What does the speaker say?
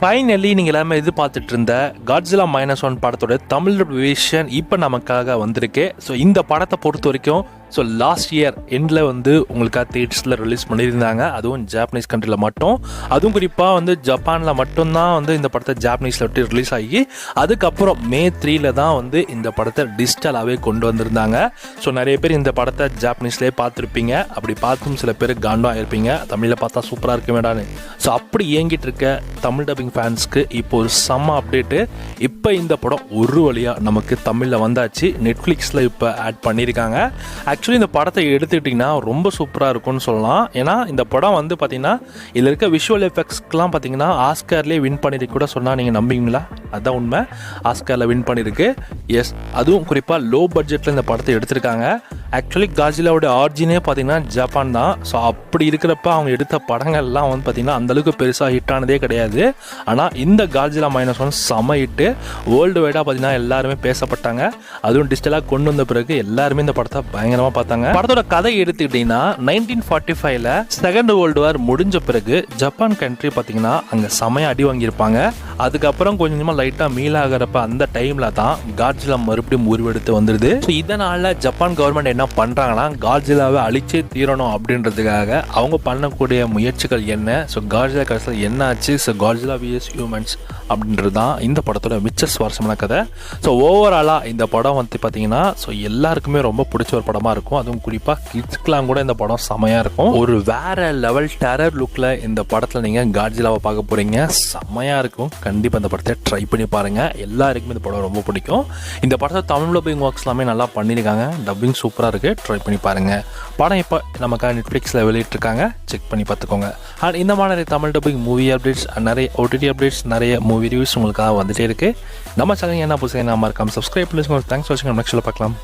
Finally நீங்கள் எல்லாமே எதிர்பார்த்துட்டு இருந்த காட்ஸிலா மைனஸ் ஒன் படத்தோட தமிழ் விஷன் இப்போ நமக்காக வந்திருக்கு. ஸோ இந்த படத்தை பொறுத்த வரைக்கும் ஸோ லாஸ்ட் இயர் எண்டில் வந்து உங்களுக்காக தேட்டர்ஸில் ரிலீஸ் பண்ணியிருந்தாங்க. அதுவும் ஜாப்பனீஸ் கண்ட்ரியில் மட்டும். அதுவும் குறிப்பாக வந்து ஜப்பானில் மட்டும்தான் வந்து இந்த படத்தை ஜாப்பனீஸில் விட்டு ரிலீஸ் ஆகி அதுக்கப்புறம் மே த்ரீல தான் வந்து இந்த படத்தை டிஜிட்டலாகவே கொண்டு வந்திருந்தாங்க. ஸோ நிறைய பேர் இந்த படத்தை ஜாப்பனீஸ்லேயே பார்த்துருப்பீங்க. அப்படி பார்த்தும் சில பேர் காண்டும் ஆயிருப்பீங்க. தமிழில் பார்த்தா சூப்பராக இருக்க வேண்டான்னு ஸோ அப்படி இயங்கிட்டு இருக்க தமிழ் டப்பிங் ஃபேன்ஸ்க்கு இப்போ ஒரு செம்ம அப்டேட்டு இப்போ இந்த படம் ஒரு வழியாக நமக்கு தமிழில் வந்தாச்சு. நெட்ஃப்ளிக்ஸில் இப்போ ஆட் பண்ணியிருக்காங்க. ஆக்சுவலி இந்த படத்தை எடுத்துக்கிட்டிங்கன்னா ரொம்ப சூப்பராக இருக்கும்னு சொல்லலாம். ஏன்னா இந்த படம் வந்து பார்த்திங்கன்னா இதில் இருக்க விஷுவல் எஃபெக்ட்ஸ்க்கெலாம் பார்த்தீங்கன்னா ஆஸ்கார்லேயே வின் பண்ணியிருக்கு கூட சொன்னால் நீங்கள் நம்புவீங்களா? அதுதான் உண்மை. ஆஸ்காரில் வின் பண்ணியிருக்கு எஸ் அதுவும் குறிப்பாக லோ பட்ஜெட்டில் இந்த படத்தை எடுத்திருக்காங்க. ஆக்சுவலி காஜிலாவோட ஆர்ஜினே பார்த்தீங்கன்னா ஜப்பான் தான். ஸோ அப்படி இருக்கிறப்ப அவங்க எடுத்த படங்கள்லாம் வந்து பார்த்திங்கன்னா அந்தளவுக்கு பெருசாக ஹிட் ஆனதே கிடையாது. ஆனால் இந்த காஜிலா மைனஸ் ஒன் செம ஹிட்டு வேர்ல்டு வைடாக பார்த்தீங்கன்னா எல்லாருமே பேசப்பட்டாங்க. அதுவும் டிஜிட்டலாக கொண்டு வந்த பிறகு எல்லாருமே இந்த படத்தை பயங்கரமாக பார்த்தாங்க. படத்தோட கதை எடுத்துக்கிட்டிங்கன்னா நைன்டீன் ஃபார்ட்டி ஃபைவ்ல செகண்ட் வேர்ல்டு வார் முடிஞ்ச பிறகு ஜப்பான் கண்ட்ரி பார்த்தீங்கன்னா அங்கே செமைய அடி வாங்கியிருப்பாங்க. அதுக்கப்புறம் கொஞ்சம் கொஞ்சமாக லைட்டாக மீளாகிறப்ப அந்த டைமில் தான் காட்ஜிலா மறுபடியும் உருவெடுத்து வந்துடுது ஸோ இதனால் ஜப்பான் கவர்மெண்ட் என்ன பண்ணுறாங்கன்னா காட்ஜிலாவை அழிச்சே தீரணும் அப்படின்றதுக்காக அவங்க பண்ணக்கூடிய முயற்சிகள் என்ன? ஸோ காட்ஜிலா கடைசியில் என்ன ஆச்சு ஸோ காட்ஜிலா விஎஸ் ஹியூமன்ஸ் அப்படின்றது தான் இந்த படத்தோட மிச்ச சுவாரஸ்யமான கதை. ஸோ ஓவராலாக இந்த படம் வந்து பார்த்தீங்கன்னா ஸோ எல்லாருக்குமே ரொம்ப பிடிச்ச ஒரு படமாக இருக்கும். அதுவும் குறிப்பாக கிட்ஸ்க்கெலாம் கூட இந்த படம் செமையாக இருக்கும். ஒரு வேற லெவல் டெரர் லுக்கில் இந்த படத்தில் நீங்கள் காட்ஜிலாவை பார்க்க போகிறீங்க செம்மையாக இருக்கும். கண்டிப்பாக இந்த படத்தை ட்ரை பண்ணி பாருங்கள் எல்லாருக்குமே இந்த படம் ரொம்ப பிடிக்கும். இந்த படத்தை தமிழ் டப்பிங் ஒர்க்ஸ் எல்லாமே நல்லா பண்ணியிருக்காங்க. டப்பிங் சூப்பராக இருக்குது ட்ரை பண்ணி பாருங்கள் படம் இப்போ நமக்காக நெட்ஃப்ளிக்ஸில் வெளியிட்டிருக்காங்க. செக் பண்ணி பார்த்துக்கோங்க. அண்ட் இந்த மாதிரி நிறைய தமிழ் டப்பிங் மூவி அப்டேட்ஸ் நிறைய ஓடிடி அப்டேட்ஸ் நிறைய மூவி ரிவ்யூஸ் உங்களுக்காக வந்துட்டே இருக்குது நம்ம சேனல் என்ன புதுசாக என்ன மறக்காம சப்ஸ்கிரைப் பண்ணி தேங்க்ஸ் வாட்சிங் நெக்ஸ்ட்டில் பார்க்கலாம்.